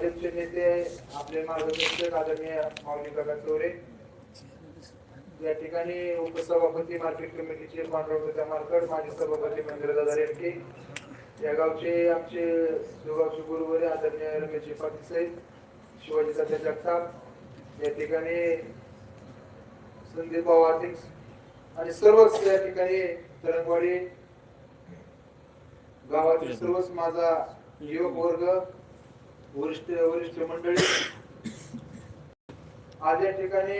भाजपचे नेते आपले मार्गदर्शक आदरणीय माऊली काका चोरे या ठिकाणी उपसभापती मार्केट कमिटीचे पांडुरंग मार्कड माजी सभापती मंदिरदादा रेडके या गावचे आमचे सुगावचे गुरुवारी आदरणीय रमेश पाटील साहेब शिवाजी सध्या जगताप या ठिकाणी संदीप भाऊ आर्थिक आणि सर्वच या ठिकाणी तरंगवाडी गावातील सर्वच माझा युवक वर्ग वरिष्ठ वरिष्ठ मंडळी आज या ठिकाणी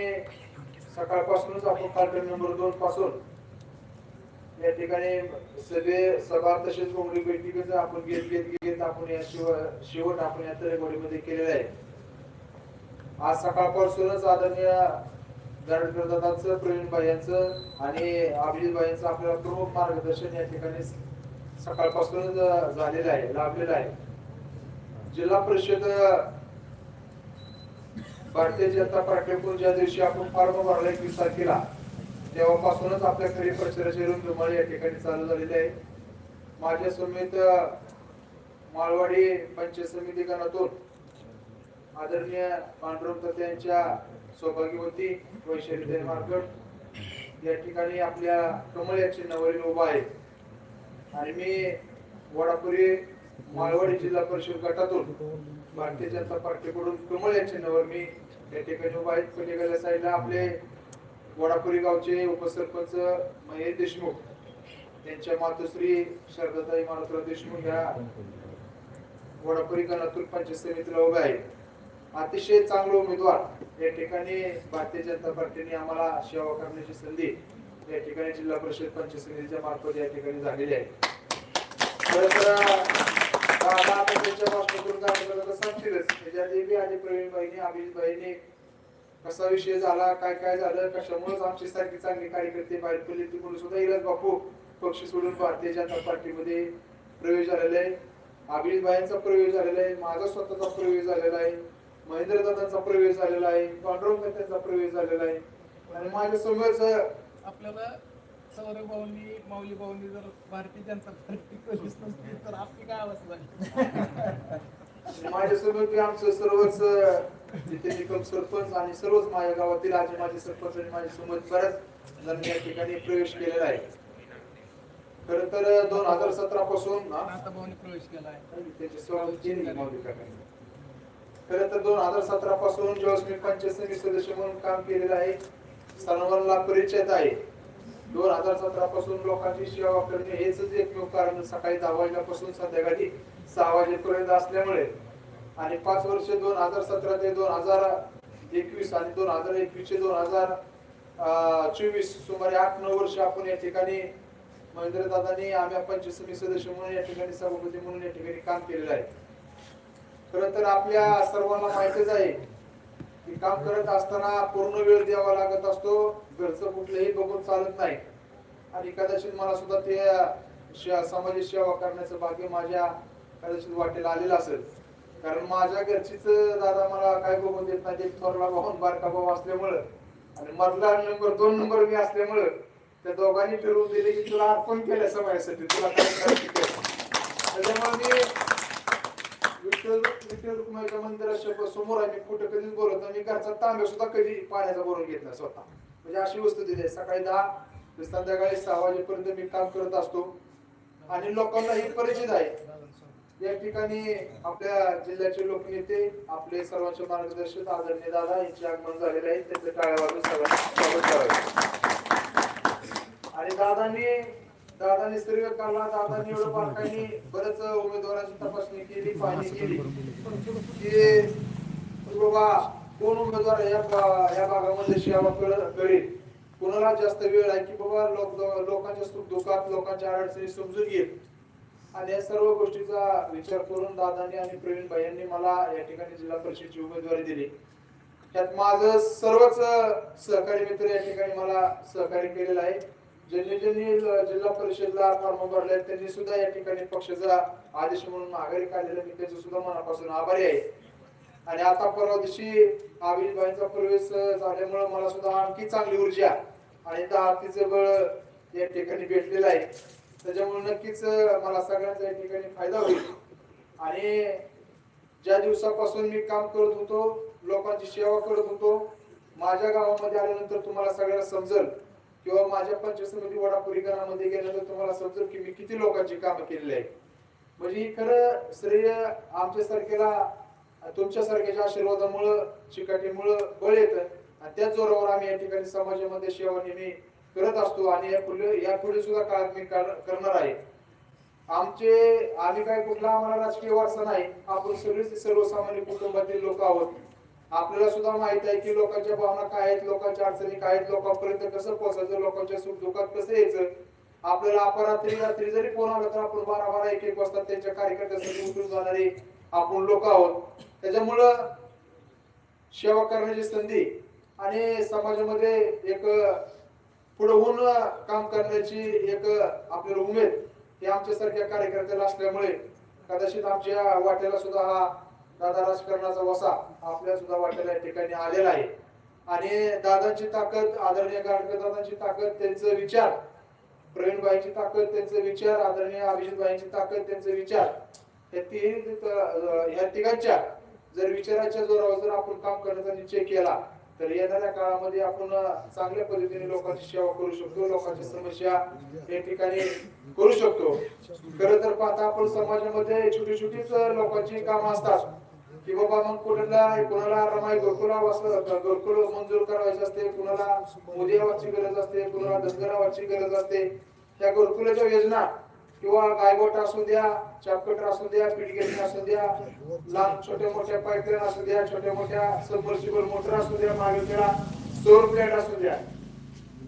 सकाळपासूनच आपण कार्यक्रम नंबर दोन पासून या ठिकाणी सभे सभा तसेच कोंबडी बैठकीच आपण घेत घेत घेत आपण या शिव शेवट आपण या तरेगोडीमध्ये केलेलं आहे. आज सकाळपासूनच आदरणीय दरडकर प्रवीणबाई प्रवीण यांचं आणि अभिजित यांचं आपल्याला प्रमुख मार्गदर्शन या ठिकाणी सकाळपासूनच झालेलं आहे लाभलेलं आहे. जिल्हा परिषद भारतीय जनता पार्टीकडून ज्या दिवशी आपण फॉर्म भरला एकवीस तारखेला तेव्हापासूनच आपल्या खरी प्रचाराची रुंधुमाळी या ठिकाणी चालू झालेली आहे. माझ्या समेत माळवाडी पंचायत समिती गणातून आदरणीय पांडुरंग तथे यांच्या सौभाग्यवती वैशाली मार्कट या ठिकाणी आपल्या कमळ या चिन्हावरील उभा आहे. आणि मी वडापुरी माळवाडी जिल्हा परिषद गटातून भारतीय जनता पार्टीकडून कमळ या चिन्हावर मी या ठिकाणी उभा आहे. पलीकडल्या साईडला आपले वडापुरी गावचे उपसरपंच महेश देशमुख त्यांच्या मातोश्री शारदाताई मारुतराव देशमुख या वडापुरी गणातून पंचायत समितीला उभे आहेत. अतिशय चांगले उमेदवार या ठिकाणी भारतीय जनता पार्टीने आम्हाला सेवा करण्याची संधी या ठिकाणी जिल्हा परिषद पंचायत समितीच्या मार्फत या ठिकाणी झालेली आहे. खरं तर कसा विषय झाला काय काय झालं कशामुळेच आमची सारखी चांगली कार्यकर्ते बाहेर पडले तिकडून सुद्धा इलाज बापू पक्ष सोडून भारतीय जनता पार्टीमध्ये प्रवेश झालेला आहे अभिजित प्रवेश झालेला आहे माझा स्वतःचा प्रवेश झालेला आहे महेंद्र दादांचा प्रवेश झालेला आहे पांडुरंग त्यांचा प्रवेश झालेला आहे आणि माझ्या समोरच आपल्याला सौरभ भाऊंनी माऊली भाऊंनी जर भारतीय जनता पार्टी पोलीस नसती तर आपली काय अवस्था माझ्या सोबत आमचं सर्वच जिथे निकम सरपंच आणि सर्वच माझ्या गावातील आजी माझे सरपंच आणि माझ्या सोबत बऱ्याच जण या ठिकाणी प्रवेश केलेला आहे. खर तर दोन हजार सतरा पासून हा, आता भाऊनी प्रवेश केला आहे त्याची स्वागत केली माऊली काकांनी. खरं तर दोन हजार सतरा पासून ज्यावेळेस मी पंचायत समिती सदस्य म्हणून काम केलेलं आहे सर्वांना परिचय आहे. दोन हजार सतरा पासून लोकांची सेवा करणे हेच एकमेव कारण सकाळी दहा वाजल्यापासून संध्याकाळी सहा वाजेपर्यंत असल्यामुळे आणि पाच वर्ष दोन हजार सतरा ते दोन हजार एकवीस आणि दोन हजार एकवीस चे दोन हजार चोवीस सुमारे आठ नऊ वर्ष आपण या ठिकाणी महेंद्र दादानी आम्ही पंचायत सदस्य म्हणून या ठिकाणी सभापती म्हणून या ठिकाणी काम केलेलं आहे. खरं तर आपल्या सर्वांना माहितीच आहे की काम करत असताना पूर्ण वेळ द्यावा लागत असतो. घरचं कुठलंही बघून चालत नाही. आणि कदाचित मला सुद्धा ते शे- समाजाची सेवा करण्याचं भाग्य माझ्या कदाचित वाटेला आलेलं असेल. कारण माझ्या घरचीच दादा मला काय बघून देत नाही थोरला भाऊन बारका भाऊ असल्यामुळं. आणि मधला नंबर दोन नंबर मी असल्यामुळं त्या दोघांनी ठरवून दिले की तुला अर्पण केलं समाजासाठी तुला काय त्याच्यामुळे मी विठ्ठल विठ्ठल रुक्माईच्या मंदिराच्या समोर आम्ही कुठं कधीच बोलत नाही. मी घरचा तांब्या सुद्धा कधी पाण्याचा भरून घेत नाही स्वतः. म्हणजे अशी वस्तू दिली आहे. सकाळी दहा ते संध्याकाळी सहा वाजेपर्यंत मी काम करत असतो. आणि लोकांनाही परिचित आहे. या ठिकाणी आपल्या जिल्ह्याचे लोकनेते आपले सर्वांचे मार्गदर्शक आदरणीय दादा यांचे आगमन झालेले आहे. त्याचं टाळ्या वाजून सगळ्यांना स्वागत करावे. आणि दादांनी दादांनी सर्व काढला दादांनी एवढं बारकाईने बरेच उमेदवारांची तपासणी केली पाहणी केली. की बाबा कोण उमेदवार या भागामध्ये कर- करेल कोणाला जास्त वेळ आहे? की बाबा लोक लोकांच्या सुख दुःखात लोकांच्या अडचणी समजून घेईल. आणि या सर्व गोष्टीचा विचार करून दादांनी आणि प्रवीण भाई यांनी मला या ठिकाणी जिल्हा परिषदची उमेदवारी दिली. त्यात माझं सर्वच सहकारी मित्र या ठिकाणी मला सहकार्य केलेलं आहे. ज्यांनी ज्यांनी जिल्हा परिषदला फॉर्म भरले त्यांनी सुद्धा या ठिकाणी पक्षाचा आदेश म्हणून माघारी काढलेला मी त्याचं सुद्धा मनापासून आभारी आहे. आणि आता परवा दिवशी भाईंचा प्रवेश झाल्यामुळे मला सुद्धा आणखी चांगली ऊर्जा आणि आरतीचं बळ या ठिकाणी भेटलेलं आहे. त्याच्यामुळे नक्कीच मला सगळ्यांचा या ठिकाणी फायदा होईल. आणि ज्या दिवसापासून मी काम करत होतो लोकांची सेवा करत होतो माझ्या गावामध्ये आल्यानंतर तुम्हाला सगळ्याला समजेल. किंवा माझ्या पंचायत समिती वडापुरी गणामध्ये गेल्यानंतर तुम्हाला समजेल की मी किती लोकांची कामं केलेली आहे म्हणजे ही खरं श्रेय आमच्या सारख्याला तुमच्या सारख्याच्या आशीर्वादामुळं चिकाटीमुळं बळ येतं. आणि त्याच जोरावर आम्ही या ठिकाणी समाजामध्ये सेवा नेहमी करत असतो आणि या पुढे या पुढे सुद्धा काळात मी करणार आहे. आमचे आम्ही काय कुठला आम्हाला राजकीय वारसा नाही. आपण सगळेच सर्वसामान्य कुटुंबातील लोक आहोत. आपल्याला सुद्धा माहीत आहे की लोकांच्या भावना काय आहेत लोकांच्या अडचणी काय आहेत लोकांपर्यंत कसं पोहोचायचं लोकांच्या सुख दुःखात कसं यायचं? आपल्याला अपरात्री रात्री जरी फोन आला तर आपण बारा बारा एक एक वाजता त्यांच्या कार्यकर्त्यासाठी उतरून जाणारे आपण लोक आहोत. त्याच्यामुळं सेवा करण्याची संधी आणि समाजामध्ये एक पुढे होऊन काम करण्याची एक आपल्याला उमेद हे आमच्यासारख्या कार्यकर्त्याला असल्यामुळे कदाचित आमच्या वाट्याला सुद्धा हा दादा राजकारणाचा वसा आपल्या सुद्धा वाटेला या ठिकाणी आलेला आहे. आणि दादांची ताकद आदरणीय गाडकर दादांची ताकद त्यांचे विचार प्रवीणबाईंची ताकद त्यांचे विचार आदरणीय अभिजितबाईंची ताकद त्यांचे विचार या तीन अं, या तिघांच्या जर विचाराच्या जोरावर जर आपण काम करण्याचा निश्चय केला तर येणाऱ्या काळामध्ये आपण चांगल्या पद्धतीने लोकांची सेवा करू शकतो लोकांची समस्या या ठिकाणी करू शकतो. खर तर पाहता आपण समाजामध्ये छोटी छोटीच लोकांची कामं असतात. की बाबा मग कुणाला कुणाला रमाई घरकुला घरकुल मंजूर करायचं असते कुणाला मोदियावाची गरज असते कुणाला दसगरावाची गरज असते. त्या घरकुलाच्या योजना किंवा गायगोट असू द्या चापकट असू द्या पिटगेट असू द्या लहान छोट्या मोठ्या पाईपलाईन असू द्या छोट्या मोठ्या सबमर्सिबल मोटर असू द्या मागे त्याला सौर प्लेट असू द्या.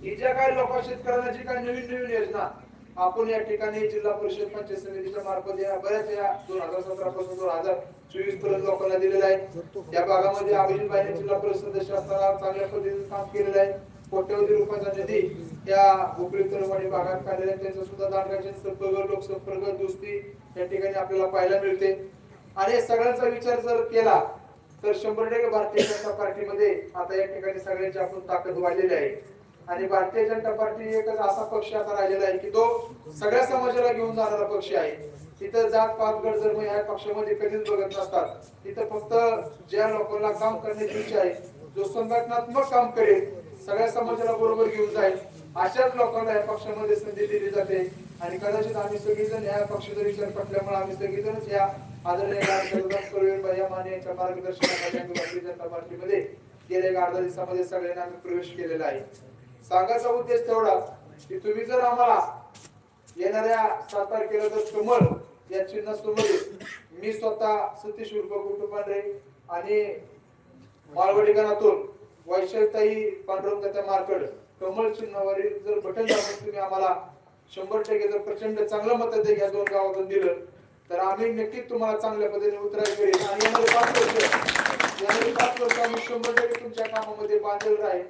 ही ज्या काही लोक शेतकऱ्यांची काही नवीन नवीन योजना आपण या ठिकाणी जिल्हा परिषद पंचायत समितीच्या मार्फत या बऱ्याच या दोन हजार सतरा पासून दोन हजार चोवीसपर्यंत लोकांना दिलेला आहे. या भागामध्ये अभिजित बाईने जिल्हा परिषद सदस्य असताना चांगल्या पद्धतीने काम केलेलं आहे. कोट्यवधी रुपयाचा निधी त्या गोकुळी भागात काढलेला आहे. त्यांचा सुद्धा दांडकाचे संपर्क लोकसंपर्क दुस्ती या ठिकाणी आपल्याला पाहायला मिळते. आणि सगळ्यांचा विचार जर केला तर शंभर टक्के भारतीय जनता पार्टीमध्ये आता या ठिकाणी सगळ्यांची आपण ताकद वाढलेली आहे. आणि भारतीय जनता पार्टी एकच असा पक्ष आता राहिलेला आहे की तो सगळ्या समाजाला घेऊन जाणारा पक्ष आहे. तिथं जात पात गट धर्म या पक्षामध्ये कधीच बघत नसतात. तिथं फक्त ज्या लोकांना काम करण्याची इच्छा आहे जो संघटनात्मक काम करेल सगळ्या समाजाला बरोबर घेऊन जाईल अशाच लोकांना या पक्षामध्ये संधी दिली जाते. आणि कदाचित आम्ही सगळेजण या पक्षाचा विचार पटल्यामुळे आम्ही सगळेजणच या आदरणीय या यांच्या मार्गदर्शनाखाली भारतीय जनता पार्टीमध्ये गेल्या एक अर्धा दिवसामध्ये सगळ्यांना आम्ही प्रवेश केलेला आहे. सांगायचा उद्देश तेवढाच की तुम्ही जर आम्हाला येणाऱ्या सात तारखेला जर कमळ या चिन्हासमोर मी स्वतः सतीश उर्फ कुटुंबांडे आणि माळवडी गणातून वैशालताई पांडुरंग त्या मार्कड कमळ चिन्हावरील जर बटन दाबून तुम्ही आम्हाला शंभर टक्के जर प्रचंड चांगलं मत या दोन गावातून दिलं तर आम्ही नक्कीच तुम्हाला चांगल्या पद्धतीने उतराय करेल आणि यामध्ये पाच वर्ष यामध्ये पाच वर्ष आम्ही शंभर टक्के तुमच्या कामामध्ये बांधलेलं राहील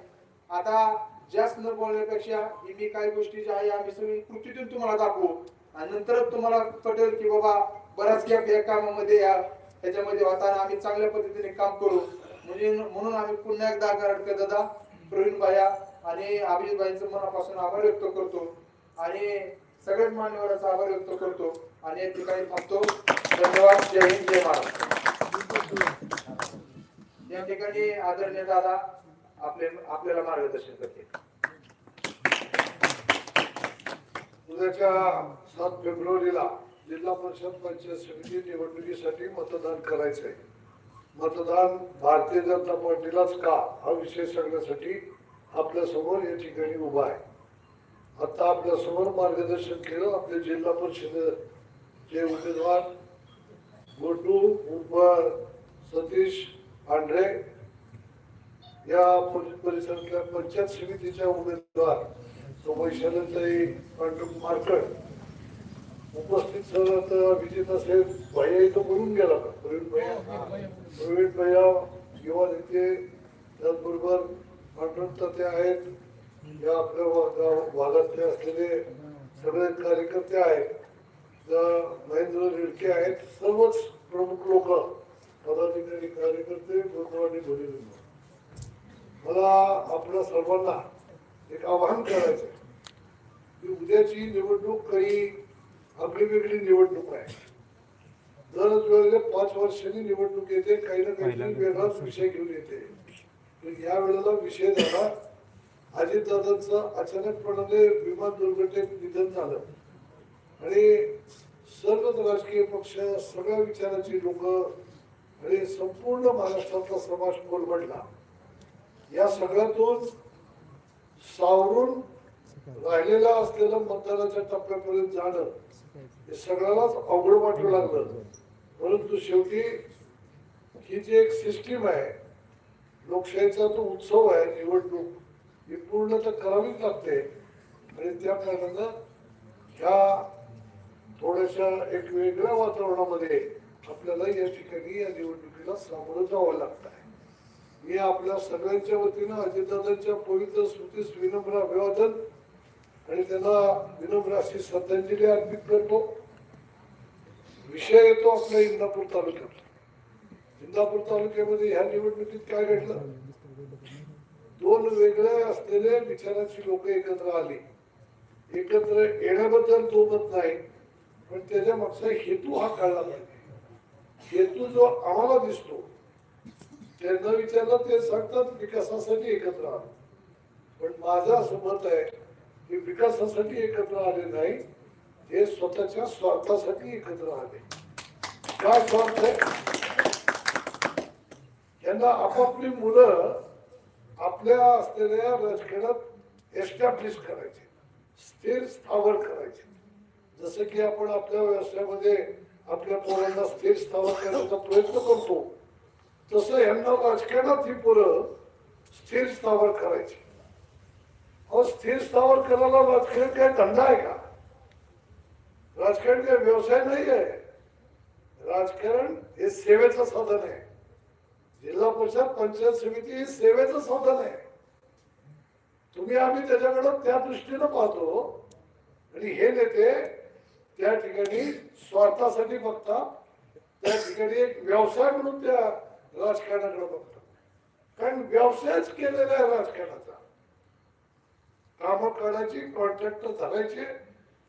आता जास्त न बोलण्यापेक्षा ही मी काही गोष्टी ज्या आहे आम्ही सगळी कृतीतून तुम्हाला दाखवू. आणि नंतर तुम्हाला पटेल की बाबा बऱ्याच गॅप या कामामध्ये या त्याच्यामध्ये होताना आम्ही चांगल्या पद्धतीने काम करू. म्हणजे म्हणून आम्ही पुन्हा एकदा गाडकर दादा प्रवीण भाया आणि अभिजित भाईंचं मनापासून आभार व्यक्त करतो. आणि सगळ्याच मान्यवरांचा आभार व्यक्त करतो. आणि या ठिकाणी थांबतो. धन्यवाद. जय हिंद जय महाराज या ठिकाणी आदरणीय दादा आपले आपल्याला मार्गदर्शन करते उद्याच्या सात फेब्रुवारीला जिल्हा परिषद पंचायत समिती निवडणुकीसाठी मतदान करायचं आहे मतदान भारतीय जनता पार्टीलाच का हा विषय सांगण्यासाठी आपल्यासमोर या ठिकाणी उभा आहे. आता आपल्यासमोर मार्गदर्शन केलं आपले जिल्हा परिषदचे उमेदवार गोटू उप सतीश पांढरे या परिसरातल्या पंचायत समितीच्या उमेदवार तो वैशालताई पांडुरंग मार्कड उपस्थित सर आता अभिजित असेल. भैया इथं बोलून गेला का प्रवीण भैया. प्रवीण भैया युवा नेते त्याचबरोबर पांडुरंग ताते आहेत. या आपल्या भागातले असलेले सगळे कार्यकर्ते आहेत. महेंद्र रेडके आहेत. सर्वच प्रमुख लोक पदाधिकारी कार्यकर्ते भगिनी मला आपल्या सर्वांना एक आवाहन करायचं की उद्याची निवडणूक काही आपली वेगळी निवडणूक आहे. दरच वेळेला पाच वर्षांनी निवडणूक येते काही ना काहीतरी वेगळाच विषय घेऊन येते. या वेळेला विषय झाला अजितदादांचं अचानकपणाने विमान दुर्घटनेत निधन झालं. आणि सर्वच राजकीय पक्ष सगळ्या विचाराची लोक आणि संपूर्ण महाराष्ट्रातला समाज कोलमडला. या सगळ्यातून सावरून राहिलेला असलेलं मतदानाच्या टप्प्यापर्यंत जाणं हे सगळ्यालाच अवघड वाटू लागलं. परंतु शेवटी ही जी एक सिस्टीम आहे लोकशाहीचा तो उत्सव आहे निवडणूक ही पूर्ण तर करावीच लागते. आणि त्या कारणानं ह्या थोड्याशा एक वेगळ्या वातावरणामध्ये आपल्याला या ठिकाणी या निवडणुकीला सामोरं जावं लागत आहे मी आपल्या सगळ्यांच्या वतीनं अजितदादांच्या पवित्र स्मृतीस विनम्र अभिवादन आणि त्यांना विनम्र अशी श्रद्धांजली अर्पित करतो. विषय येतो आपल्या इंदापूर तालुक्यात. इंदापूर तालुक्यामध्ये ह्या निवडणुकीत काय घडलं? दोन वेगळे असलेले विचाराची लोक एकत्र आली. एकत्र येण्याबद्दल तो मत नाही पण त्याच्या मागचा हेतू हा कळला पाहिजे. हेतू जो आम्हाला दिसतो त्यांना विचारलं ते सांगतात विकासासाठी एकत्र आलो. पण माझं असं मत आहे की विकासासाठी एकत्र आले नाही हे स्वतःच्या स्वार्थासाठी एकत्र आले. काय स्वार्थ आहे? यांना आपापली मुलं आपल्या असलेल्या राजकारणात एस्टॅब्लिश करायचे स्थिर स्थावर करायचे. जसं की आपण आपल्या व्यवसायामध्ये आपल्या पोरांना स्थिर स्थावर करण्याचा प्रयत्न करतो तसं यांना राजकारणात ही पोरं स्थिर स्थावर करायची. अहो स्थिर स्थावर करायला राजकारण काय धंदा आहे का? राजकारण काय व्यवसाय नाही आहे? राजकारण हे सेवेचं साधन आहे. जिल्हा परिषद पंचायत समिती हे सेवेचं साधन आहे. तुम्ही आम्ही त्याच्याकडं त्या दृष्टीनं पाहतो. आणि हे नेते त्या ठिकाणी स्वार्थासाठी बघतात. त्या ठिकाणी एक व्यवसाय म्हणून त्या राजकारणाकडे बघतो. कारण व्यवसायच केलेला आहे राजकारणाचा. कामं करायची कॉन्ट्रॅक्टर धरायचे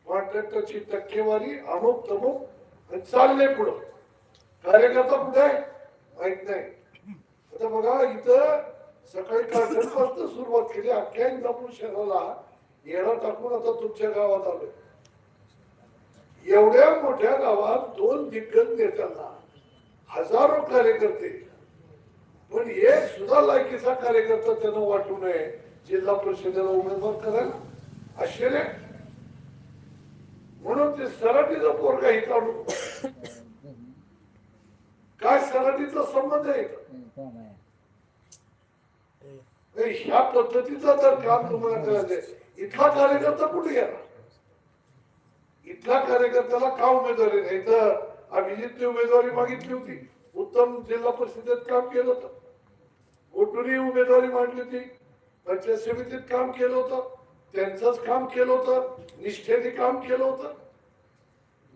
कॉन्ट्रॅक्टरची टक्केवारी अमुक तमुक चालले पुढं. कार्यकर्ता कुठे माहीत नाही. आता बघा इथं सकाळी कारखान्यापासून सुरुवात केली. अख्ख्या इंदापूर शहराला येणं टाकून आता तुमच्या गावात आलोय. एवढ्या मोठ्या गावात दोन दिग्गज नेत्यांना हजारो कार्यकर्ते पण एक सुद्धा लायकीचा कार्यकर्ता त्यांना वाटू नये जिल्हा परिषदेला उमेदवार करायला. आश्चर्य म्हणून ते सराटीचा पोरगा हे काढू. काय सराटीचा संबंध आहे नाही, ह्या पद्धतीचा जर काम तुम्हाला करायचंय. इथला कार्यकर्ता कुठे गेला? इथल्या कार्यकर्त्याला का उमेदवारी नाही? तर अभिजितने उमेदवारी मागितली होती. उत्तम जिल्हा परिषदेत काम केलं होतं. कोटुरी उमेदवारी मांडली होती. पंचायत समितीत काम केलं होतं. त्यांचंच काम केलं होतं. निष्ठेने काम केलं होतं.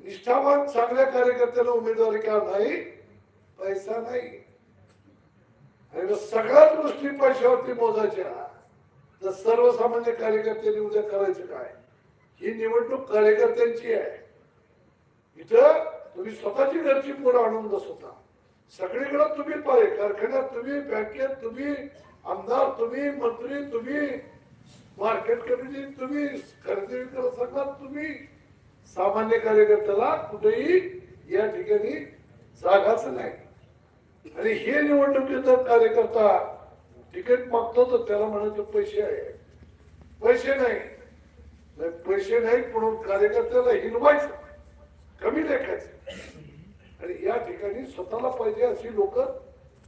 निष्ठावान चांगल्या कार्यकर्त्याला उमेदवारी का नाही? पैसा नाही. आणि सगळ्याच गोष्टी पैशावरती मोजायच्या. तर सर्वसामान्य कार्यकर्त्यांनी उद्या करायचं काय? ही निवडणूक कार्यकर्त्यांची आहे. इथं तुम्ही स्वतःची घरची पोरं आणून बसवता. सगळीकडे तुम्ही पाहिजे कारखान्यात तुम्ही बँकेत तुम्ही आमदार तुम्ही मंत्री तुम्ही मार्केट कमिटी तुम्ही खरेदी विक्री संघात तुम्ही सामान्य कार्यकर्त्याला कुठेही या ठिकाणी जागाच नाही. आणि हे निवडणुकीचा कार्यकर्ता तिकीट मागतो तर त्याला म्हणायचे पैसे आहे. पैसे नाही. नाही, पैसे नाही म्हणून कार्यकर्त्याला हिनवायचं कमी लेखायचं आणि या ठिकाणी स्वतःला पाहिजे अशी लोक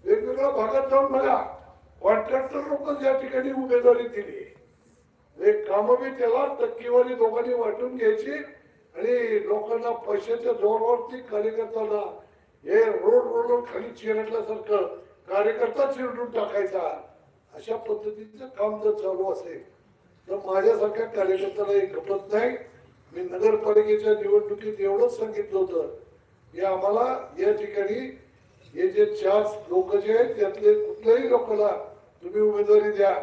वेगवेगळ्या भागात जाऊन बघा. कॉन्ट्रॅक्टर लोक या ठिकाणी उमेदवारी दिली. एक काम बी त्याला टक्केवारी दोघांनी वाटून घ्यायची आणि लोकांना पैशाच्या जोरावरती कार्यकर्त्याला हे रोड रोडवर खाली चिरडल्यासारखं कार्यकर्ता चिरडून टाकायचा. अशा पद्धतीचं काम जर चालू असेल तर माझ्यासारख्या कार्यकर्त्याला हे खपत नाही. मी नगरपालिकेच्या निवडणुकीत एवढंच सांगितलं होतं. हे आम्हाला या ठिकाणी हे जे चार लोक जे आहेत त्यातले कुठल्याही लोकांना तुम्ही उमेदवारी द्या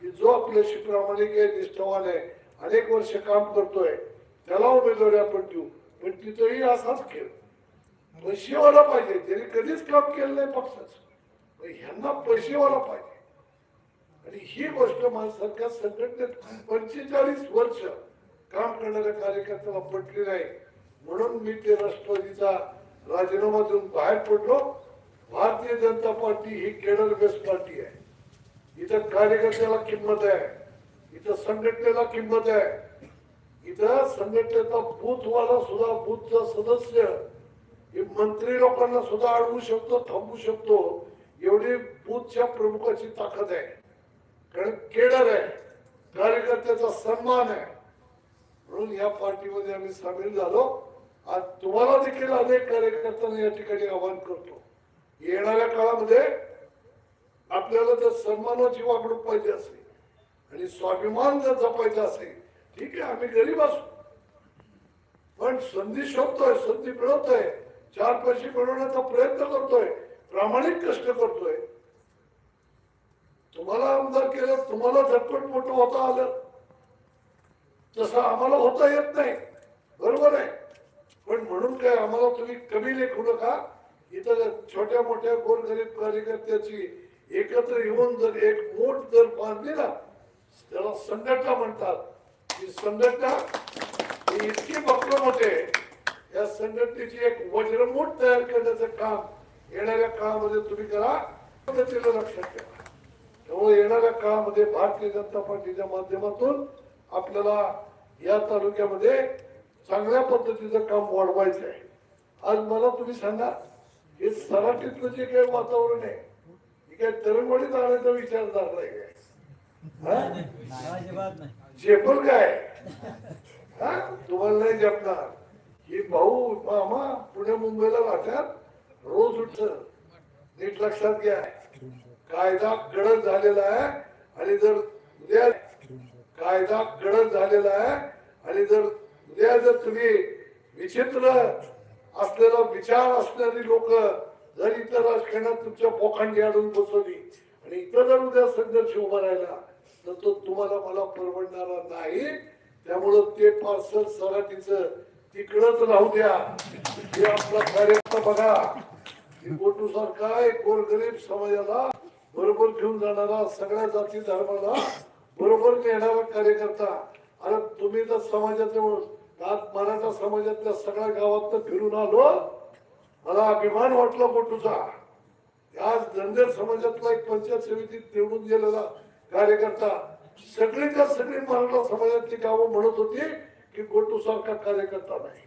की जो आपल्याशी प्रामाणिक आहे निष्ठावान आहे अनेक वर्ष काम करतोय त्याला उमेदवारी आपण देऊ. पण तिथंही असाच खेळ. पैसेवाला पाहिजे त्यांनी कधीच काम केलं नाही पक्षाचं. ह्यांना पैसेवाला पाहिजे. आणि ही गोष्ट माझ्यासारख्या संघटनेत पंचेचाळीस वर्ष काम करणाऱ्या कार्यकर्त्याला पटली नाही. म्हणून मी ते राष्ट्रवादीचा राजीनामा देऊन बाहेर पडलो. भारतीय जनता पार्टी ही केडर बेस्ट पार्टी आहे. इथं कार्यकर्त्याला किंमत आहे. इथं संघटनेला किंमत आहे. इथं संघटनेचा बूथवाला सुद्धा बूथचा सदस्य हे मंत्री लोकांना सुद्धा अडवू शकतो थांबवू शकतो. एवढी बूथच्या प्रमुखाची ताकद आहे. कारण केडर आहे. कार्यकर्त्याचा सन्मान आहे. म्हणून या पार्टीमध्ये आम्ही सामील झालो. आज तुम्हाला देखील अनेक कार्यकर्त्यांना या ठिकाणी आवाहन करतो. येणाऱ्या काळामध्ये आपल्याला जर सन्मानाची वागणूक पाहिजे असेल आणि स्वाभिमान जर जपायचा असेल ठीक आहे आम्ही गरीब असू. पण संधी शोधतोय संधी मिळवतोय चार पैसे मिळवण्याचा प्रयत्न करतोय प्रामाणिक कष्ट करतोय. तुम्हाला आमदार केलं तुम्हाला झटपट मोठं होता आलं. तसं आम्हाला होता येत नाही. बरोबर आहे. पण म्हणून काय आम्हाला तुम्ही कमी लेखू नका. इथं छोट्या मोठ्या गोरगरीब कार्यकर्त्याची एकत्र येऊन जर एक मोठ जर बांधली ना त्याला संघटना म्हणतात. ही संघटना ही इतकी भक्कम होते या संघटनेची एक वज्रमूठ तयार करण्याचं काम येणाऱ्या काळामध्ये तुम्ही करा. पद्धतीला लक्षात ठेवा. त्यामुळे येणाऱ्या काळामध्ये भारतीय जनता पार्टीच्या माध्यमातून आपल्याला या तालुक्यामध्ये चांगल्या पद्धतीचं काम वाढवायचं आहे. आज मला तुम्ही सांगा हे सराटीतलं जे काही वातावरण आहे? हे काय तरुणवाडीत आणण्याचा विचार झालाय काय? हा? काय. हा? तुम्हाला नाही झेपणार हे भाऊ मामा पुणे मुंबईला राहतात रोज उठत नीट लक्षात घ्या. कायदा कडक झालेला आहे आणि जर उद्या कायदा कडक झालेला आहे आणि जर उद्या जर तुम्ही विचित्र असलेला विचार असणारी लोक जर इतर राजकारणात तुमच्या पोखांडी आणून बसवली आणि इथं जर उद्या संघर्ष उभा राहिला तर तो तुम्हाला मला परवडणारा नाही. त्यामुळं ते पार्सल सराटीचं तिकडच राहू द्या. हे आपला कार्यक्रम बघा. गोटू सारखा एक गोरगरीब समाजाला बरोबर घेऊन जाणारा सगळ्या जाती धर्माला बरोबर नेणारा कार्यकर्ता. आणि तुम्ही तर समाजाचे आज मराठा समाजातल्या सगळ्या गावात फिरून आलो. मला अभिमान वाटला गोटूचा आज धनगर समाजातला एक पंचायत समितीत निवडून गेलेला कार्यकर्ता सगळीच्या सगळी मराठा समाजातली गावं म्हणत होती की गोटू सारखा कार्यकर्ता नाही.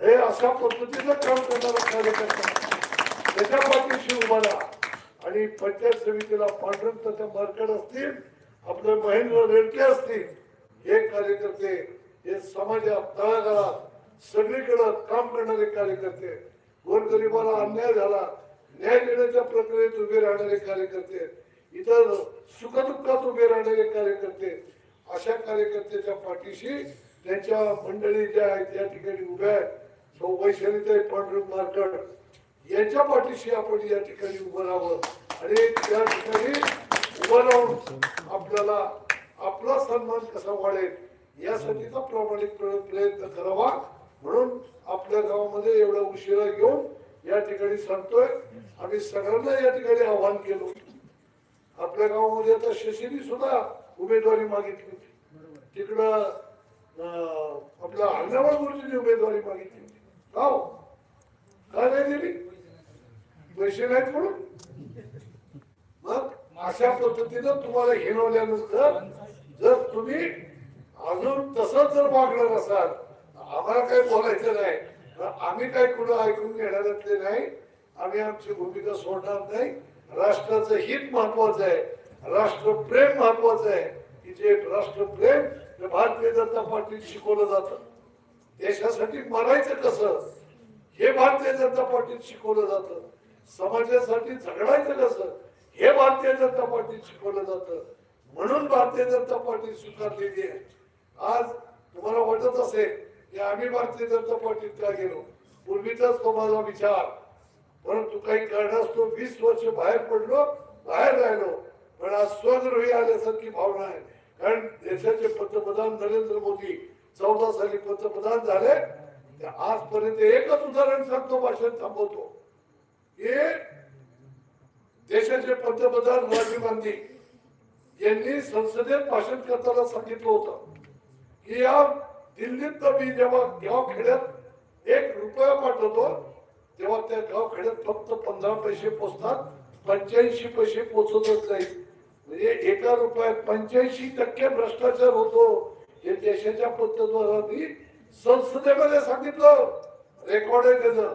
हे अशा पद्धतीनं काम करणारा कार्यकर्ता त्याच्या पाठीशी उभा राहा. आणि पंचायत समितीला पांढरंग त्याच्या मार्कड असतील आपले महेंद्र रेडके असतील हे कार्यकर्ते हे समाजात तळागाळात सगळीकडे काम करणारे कार्यकर्ते गोरगरिबाला अन्याय झाला न्याय देण्याच्या प्रक्रियेत उभे राहणारे कार्यकर्ते इतर सुखदुःखात उभे राहणारे कार्यकर्ते अशा कार्यकर्त्याच्या पाठीशी त्यांच्या मंडळी ज्या आहेत या ठिकाणी उभ्या आहेत. सौ वैशालीताई पांडुरंग मार्कड यांच्या पाठीशी आपण या ठिकाणी उभं राहावं आणि त्या ठिकाणी उभं राहून आपल्याला आपला सन्मान कसा वाढेल यासाठीचा प्रामाणिक प्रयत्न करावा. म्हणून आपल्या गावामध्ये एवढा उशिरा घेऊन या ठिकाणी सांगतोय. आम्ही सगळ्यांना या ठिकाणी आव्हान केलं. आपल्या गावामध्ये आता शशीनी सुद्धा उमेदवारी मागितली होती. तिकडं आपल्या अन्नवळ गुरुजींनी उमेदवारी मागितली होती. का हो? काय नाही दिली? पैसे नाहीत म्हणून? मग अशा पद्धतीनं तुम्हाला हिरवल्यानंतर जर तुम्ही अजून तसंच जर मागणार असाल आम्हाला काही बोलायचं नाही. आम्ही काय कुठं ऐकून घेणाऱ्यातले नाही. आम्ही आमची भूमिका सोडणार नाही. राष्ट्राचं हित महत्वाचं आहे. राष्ट्रप्रेम महत्वाचं आहे. की जे राष्ट्रप्रेम भारतीय जनता पार्टीत शिकवलं जातं. देशासाठी मरायचं कसं? हे भारतीय जनता पार्टीत शिकवलं जातं. समाजासाठी झगडायचं कसं? हे भारतीय जनता पार्टीत शिकवलं जातं. म्हणून भारतीय जनता पार्टी स्वीकारलेली आहे. आज तुम्हाला वाटत असेल की आम्ही भारतीय जनता पार्टीत का गेलो. पूर्वीचाच तो माझा विचार. परंतु काही कारणास्तव वीस वर्ष बाहेर पडलो बाहेर राहिलो. पण आज स्वगृही आल्यासारखी भावना आहे. कारण देशाचे पंतप्रधान नरेंद्र मोदी चौदा साली पंतप्रधान झाले. आजपर्यंत एकच उदाहरण सांगतो भाषण थांबवतो. हे देशाचे पंतप्रधान राजीव गांधी यांनी संसदेत भाषण करताना सांगितलं होतं. की या दिल्लीत मी जेव्हा गाव खेड्यात एक रुपया पाठवतो तेव्हा त्या गाव खेड्यात फक्त पंधरा पैसे पोचतात पंच्याऐंशी पैसे पोचतच नाही म्हणजे एका रुपयात पंच्याऐंशी टक्के भ्रष्टाचार होतो हे देशाच्या पंतप्रधानांनी संसदेमध्ये सांगितलं रेकॉर्ड आहे त्याचं.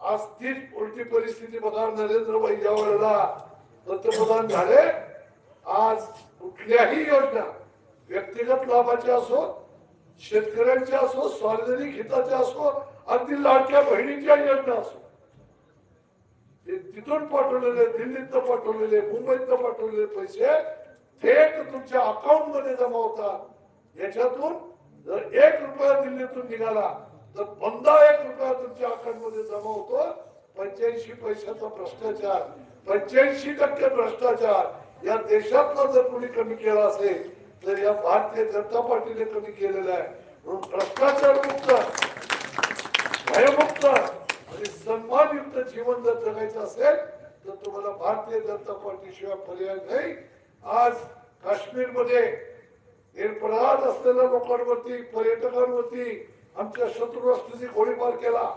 आज तीच उलटी परिस्थिती बघा नरेंद्र भाई ज्या वेळेला पंतप्रधान झाले आज कुठल्याही योजना व्यक्तिगत लाभाचे असो शेतकऱ्यांचे असो सार्वजनिक हिताचे असो अगदी लाडक्या बहिणीच्या योजना असो. ते तिथून पाठवलेले दिल्लीत पाठवलेले मुंबईत पाठवलेले पैसे थेट तुमच्या अकाउंटमध्ये जमा होतात. याच्यातून जर एक रुपया दिल्लीतून निघाला तर पंधरा एक रुपया तुमच्या अकाउंटमध्ये जमा होतो. पंच्याऐंशी पैशाचा भ्रष्टाचार पंच्याऐंशी टक्के भ्रष्टाचार. या देशातला जर कोणी कमी केला असेल तर या भारतीय जनता पार्टीने कमी केलेला आहे म्हणून भ्रष्टाचार मुक्त भयमुक्त आणि सन्मानयुक्त जीवन जर जगायचं असेल तर तुम्हाला भारतीय जनता पार्टी शिवाय पर्याय नाही. आज काश्मीरमध्ये निरपराध असलेल्या लोकांवरती पर्यटकांवरती आमच्या शत्रू राष्ट्रांनी गोळीबार केला.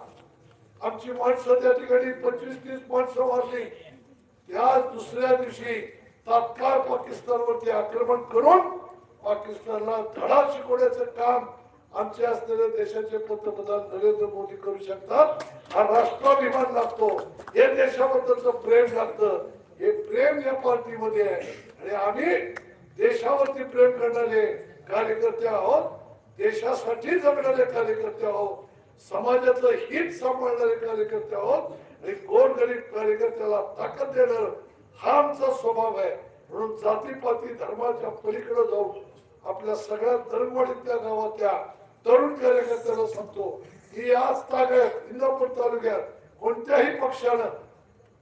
आमची माणसं त्या ठिकाणी पंचवीस तीस माणसं मारली. त्याच दुसऱ्या दिवशी तात्काळ पाकिस्तानवरती आक्रमण करून पाकिस्तानला धडा शिकवण्याचं काम आमचे असलेले देशाचे पंतप्रधान नरेंद्र मोदी करू शकतात. हा राष्ट्राभिमान लागतो. हे देशाबद्दलचं प्रेम लागतं. हे प्रेम या पार्टीमध्ये आहे. आणि आम्ही देशावरती प्रेम करणारे कार्यकर्ते आहोत. देशासाठी जगणारे कार्यकर्ते आहोत. समाजाचं हित सांभाळणारे कार्यकर्ते आहोत. आणि गोरगरीब कार्यकर्त्याला ताकद देणं हा आमचा स्वभाव आहे. म्हणून जातीपाती धर्माच्या पलीकडे जाऊन आपल्या सगळ्या दरंगवाडीतल्या गावातल्या तरुण कार्यकर्त्याला सांगतो की आज ताकद इंदापूर तालुक्यात कोणत्याही पक्षानं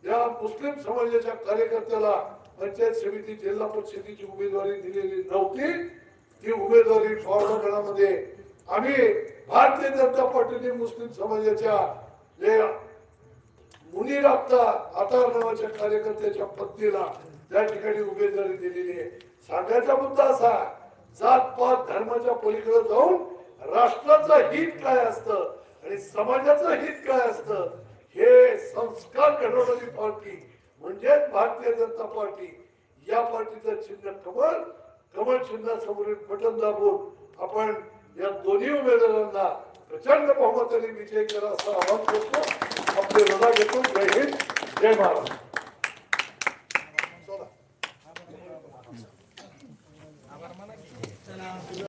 या मुस्लिम समाजाच्या कार्यकर्त्याला पंचायत समिती जिल्हा परिषदेची उमेदवारी दिलेली नव्हती. ती उमेदवारी फॉर्मगणामध्ये आम्ही भारतीय जनता पार्टीने मुस्लिम समाजाच्या जे मुनीर आप्ता आतार नावाच्या कार्यकर्त्याच्या पत्नीला त्या ठिकाणी उमेदवारी दिलेली आहे. सांगायचा मुद्दा असा जात पात धर्माच्या पलीकडे जाऊन राष्ट्राचं हित काय असतं आणि समाजाचं हित काय असतं हे संस्कार घडवणारी पार्टी म्हणजेच भारतीय जनता पार्टी. या पार्टीचं चिन्ह कमळ कमळ चिन्हासमोरील बटन दाबून आपण या दोन्ही उमेदवारांना प्रचंड बहुमताने विजय करा असं आवाहन करतो. आपले लढा घेतो. जय हिंद. जय महाराष्ट्र.